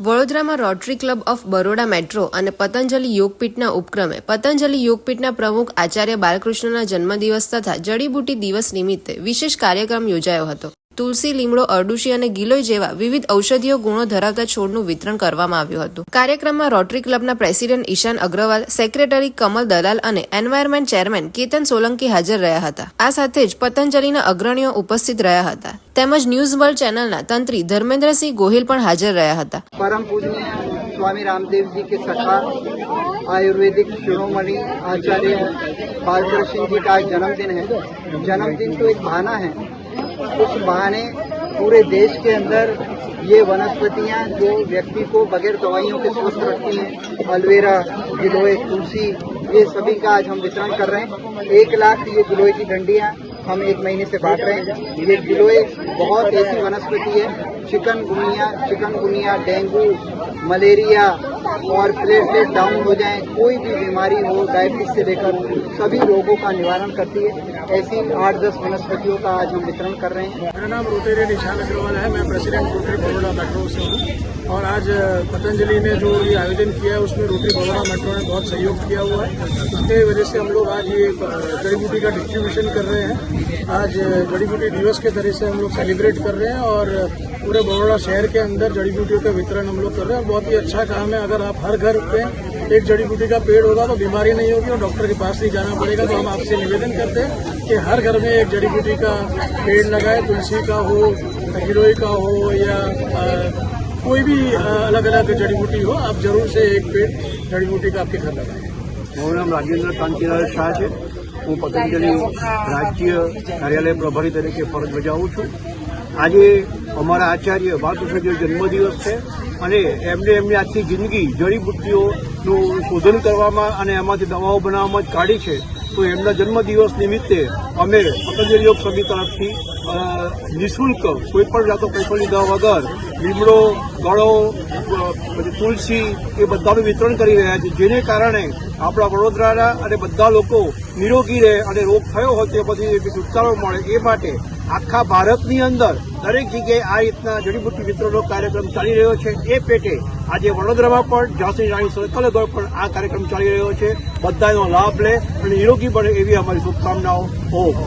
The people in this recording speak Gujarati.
વડોદરામાં rotary club of Baroda metro અને પતંજલિ યોગપીઠના ઉપક્રમે. પતંજલિ યોગપીઠના પ્રમુખ આચાર્ય બાલકૃષ્ણના જન્મદિવસ તથા જડીબુટી દિવસ નિમિત્તે વિશેષ કાર્યક્રમ યોજાયો હતો. તુલસી લીમડો અરડુશી અને ગિલોય જેવા વિવિધ ઔષધીય ગુણો ધરાવતા છોડનું વિતરણ કરવામાં આવ્યું હતું કાર્યક્રમમાં રોટરી ક્લબના પ્રેસિડેન્ટ ઈશાન અગ્રવાલ સેક્રેટરી કમલ દલાલ અને એન્વાયરમેન્ટ ચેરમેન કેતન સોલંકી હાજર રહ્યા હતા આ સાથે જ પતંજલિના અગ્રણીઓ ઉપસ્થિત રહ્યા હતા તેમજ ન્યૂઝ વર્લ્ડ ચેનલના તંત્રી ધર્મેન્દ્રસિંહ ગોહિલ પણ હાજર રહ્યા હતા परम पूजनीय स्वामी रामदेव जी के सखा आयुर्वेदिक शिरोमणि आचार्य बालकृष्ण जी का आज जन्मदिन है जन्मदिन तो एक बहाना है उस बहाने पूरे देश के अंदर ये वनस्पतियाँ जो व्यक्ति को बगैर दवाइयों के स्वस्थ रखती हैं, अलवेरा, गिलोय, तुलसी, ये सभी का आज हम वितरण कर रहे हैं। एक लाख ये गिलोय की डंडियाँ हम एक महीने से बांट रहे हैं। ये गिलोय बहुत ऐसी वनस्पति है, चिकनगुनिया चिकनगुनिया, डेंगू, मलेरिया और प्लेटलेट डाउन हो जाए। कोई भी बीमारी हो डायबिटीज़ से लेकर सभी रोगों का निवारण करती है। ऐसी आठ दस वनस्पतियों का आज हम वितरण कर रहे हैं। मेरा नाम रोटेरियन निशान अग्रवाल है। मैं प्रेसिडेंट रोटरी बड़ोड़ा मेट्रो से हूँ। और आज पतंजलि ने जो ये आयोजन किया है, उसमें रोटरी बड़ोड़ा मेट्रो ने बहुत सहयोग किया हुआ है। इसके वजह से हम लोग आज ये जड़ी बूटी का डिस्ट्रीब्यूशन कर रहे हैं। आज जड़ी बूटी दिवस के तरह से हम लोग सेलिब्रेट कर रहे हैं और पूरे बड़ोड़ा शहर के अंदर जड़ी बूटियों का वितरण हम लोग कर रहे हैं। बहुत ही अच्छा काम है। अगर आप हर घर पे एक जड़ी बूटी का पेड़ होगा तो बीमारी नहीं होगी और डॉक्टर के पास नहीं जाना पड़ेगा तो हम आपसे निवेदन करते हैं कि हर घर में एक जड़ी बूटी का पेड़ लगाए तुलसी का हो गिलोय का हो या अ, कोई भी अलग अलग जड़ी बूटी हो आप जरूर से एक पेड़ जड़ी बूटी का आपके घर लगाएं મારું નામ રાજેન્દ્ર કાંતિલાલ શાહ છે હું પતંજલિ રાજ્ય કાર્યાલય પ્રભારી તરીકે ફરજ બજાવું છું આજે અમારા આચાર્ય બાલકૃષ્ણજીનો જન્મદિવસ છે અને એમને એમની આખી જિંદગી, જડીબુટ્ટીઓનું શોધન કરવામાં અને એમાંથી દવાઓ બનાવવામાં જ કાઢી છે. તો એમના જન્મદિવસ નિમિત્તે અમે પતંજલિ યોગ સમિતિ તરફથી નિઃશુલ્ક કોઈ પણ જાતો પૈસા લીધા વગર લીમડો, ગળો પછી તુલસી એ બધાનું વિતરણ કરી રહ્યા છે જેને કારણે આપણા વડોદરાના અને બધા લોકો નિરોગી રહે અને રોગ થયો હોય તે પછી છુટકારો મળે એ માટે આખા ભારતની અંદર દરેક જગ્યાએ આ રીતના જડીબુટ્ટી વિતરણનો કાર્યક્રમ ચાલી રહ્યો છે. એ પેટે આજે વડોદરામાં પણ ઝાંસી રાણી સર્કલ આગળ પણ આ કાર્યક્રમ ચાલી રહ્યો છે. બધાનો લાભ લે અને નિરોગી બને એવી અમારી શુભકામનાઓ. ઓમ.